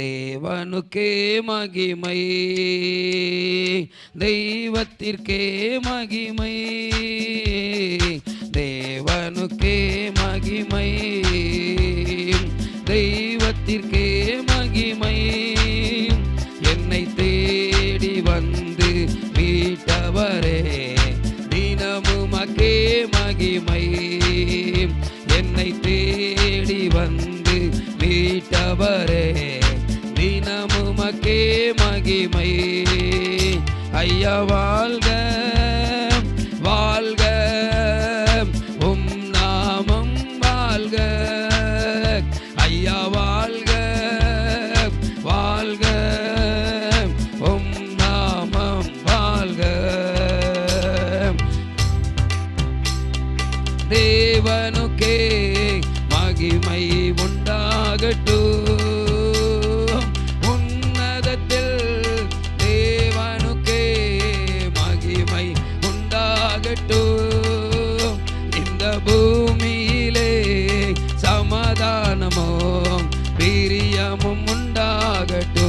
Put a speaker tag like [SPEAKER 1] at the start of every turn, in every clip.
[SPEAKER 1] தேவனுக்கே மகிமை. தெய்வத்திற்கே மகிமை. தேவனுக்கே மகிமை. தெய்வத்திற்கே மகிமை. என்னை தேடி வந்து மீட்டவரே தினமுமக்கே மகிமை. என்னை தேடி வந்து மீட்டவரே உமக்கே மகிமை. ஐயா வாழ்க வாழ்க. உம் நாமம் வாழ்க. ஐயா வாழ்க வாழ்க. உம் நாமம் வாழ்க. தேவனுக்கே மகிமை. சமாதானமும் உண்டாகட்டும்.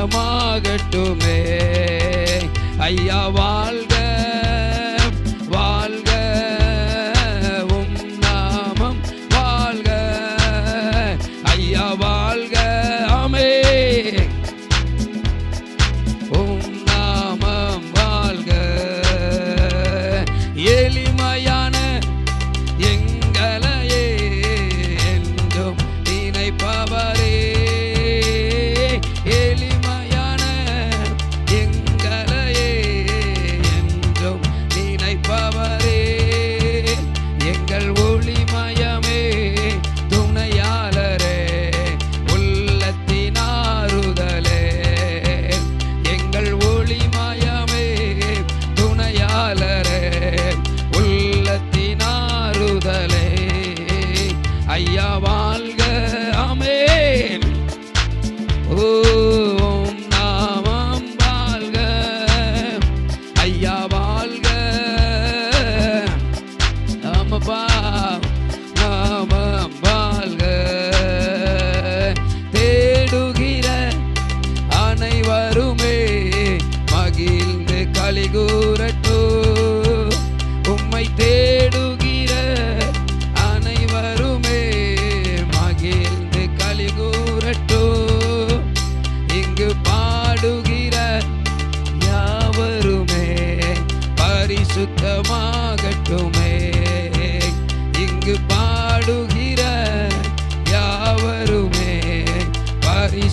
[SPEAKER 1] காலமாகட்டுமே ஐயா வாழ்க வாழ்க. உம் நாமம் வாழ்க. ஐயா வாழ்க. ஆமே உம் நாமம் வாழ்க. ஏலி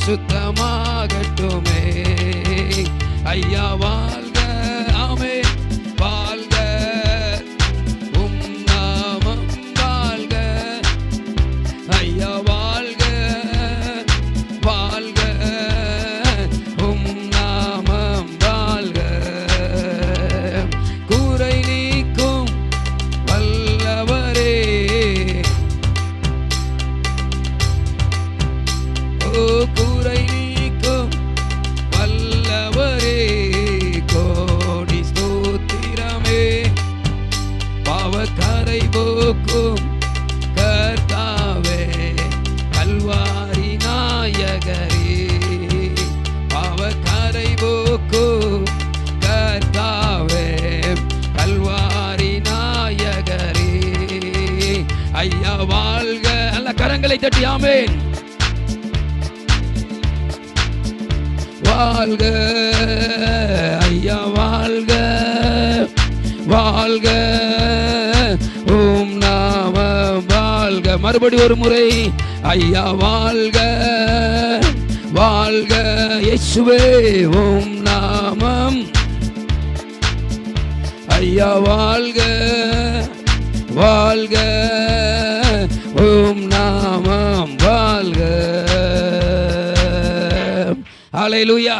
[SPEAKER 1] சுத்தமாகட்டுமே. ஐயாவால் கரங்களை தட்டி ஆமேன். வாழ்க ஐயா வாழ்க. வாழ்க ஓம் நாம வாழ்க. மறுபடி ஒரு முறை ஐயா வாழ்க. வாழ்க இயேசுவே ஓம் நாமம். ஐயா வாழ்க. வாழ்க. அலையலூயா